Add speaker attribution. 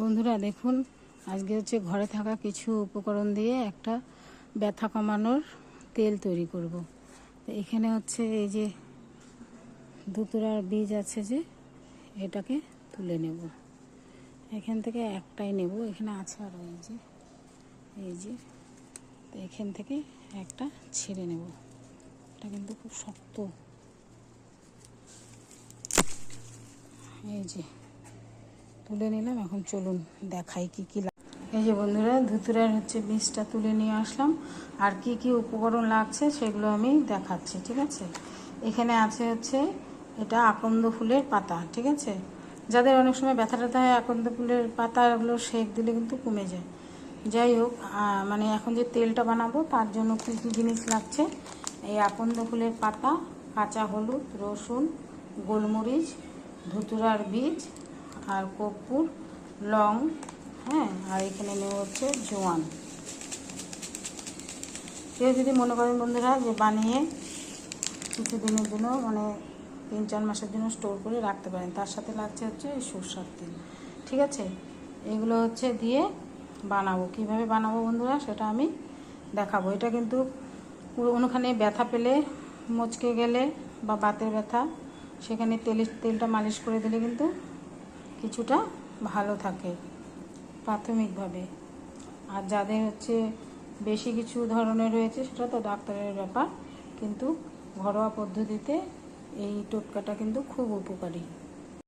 Speaker 1: বন্ধুরা দেখুন, আজকে হচ্ছে ঘরে থাকা কিছু উপকরণ দিয়ে একটা ব্যথা কমানোর তেল তৈরি করব। এখানে হচ্ছে এই যে দুতুরার বীজ আছে যে, এটাকে তুলে নেব। এখান থেকে একটাই নেব, এখানে আছে আরও এই যে এই যে, তো এখান থেকে একটা ছেড়ে নেব। এটা কিন্তু খুব শক্ত। এই যে তুলে নিলাম, এখন চলুন দেখাই কি কি এই যে বন্ধুরা, ধুতুরার হচ্ছে বীজটা তুলে নিয়ে আসলাম। আর কি কি উপকরণ লাগছে সেগুলো আমি দেখাচ্ছি, ঠিক আছে? এখানে আছে হচ্ছে, এটা আকন্দ ফুলের পাতা, ঠিক আছে? যাদের অনেক সময় ব্যথা ট্যাথা হয়, আকন্দ ফুলের পাতাগুলো সেক দিলে কিন্তু কমে যায়। যাই হোক মানে এখন যে তেলটা বানাবো, তার জন্য কী কী জিনিস লাগছে? এই আকন্দ ফুলের পাতা, কাঁচা হলুদ, রসুন, গোলমরিচ, ধুতুরার বীজ আর কর্পূর, লং হ্যাঁ আর এখানে নেব হচ্ছে জোয়ান। কেউ যদি মনে করেন বন্ধুরা যে বানিয়ে কিছু দিনের জন্য মানে তিন, চার মাসের জন্য স্টোর করে রাখতে পারেন, তার সাথে লাগছে হচ্ছে সরষার তেল। ঠিক আছে? এগুলো হচ্ছে দিয়ে বানাবো। কীভাবে বানাবো বন্ধুরা সেটা আমি দেখাবো। এটা কিন্তু কোনোখানে ব্যথা পেলে মচকে গেলে বা বাতের ব্যথা, সেখানে তেলের তেলটা মালিশ করে দিলে কিন্তু কিছুটা ভালো থাকে প্রাথমিকভাবে। আর যাদের হচ্ছে বেশি কিছু ধরনের রয়েছে সেটা তো ডাক্তারের ব্যাপার, কিন্তু ঘরোয়া পদ্ধতিতে এই টোটকাটা কিন্তু খুব উপকারী।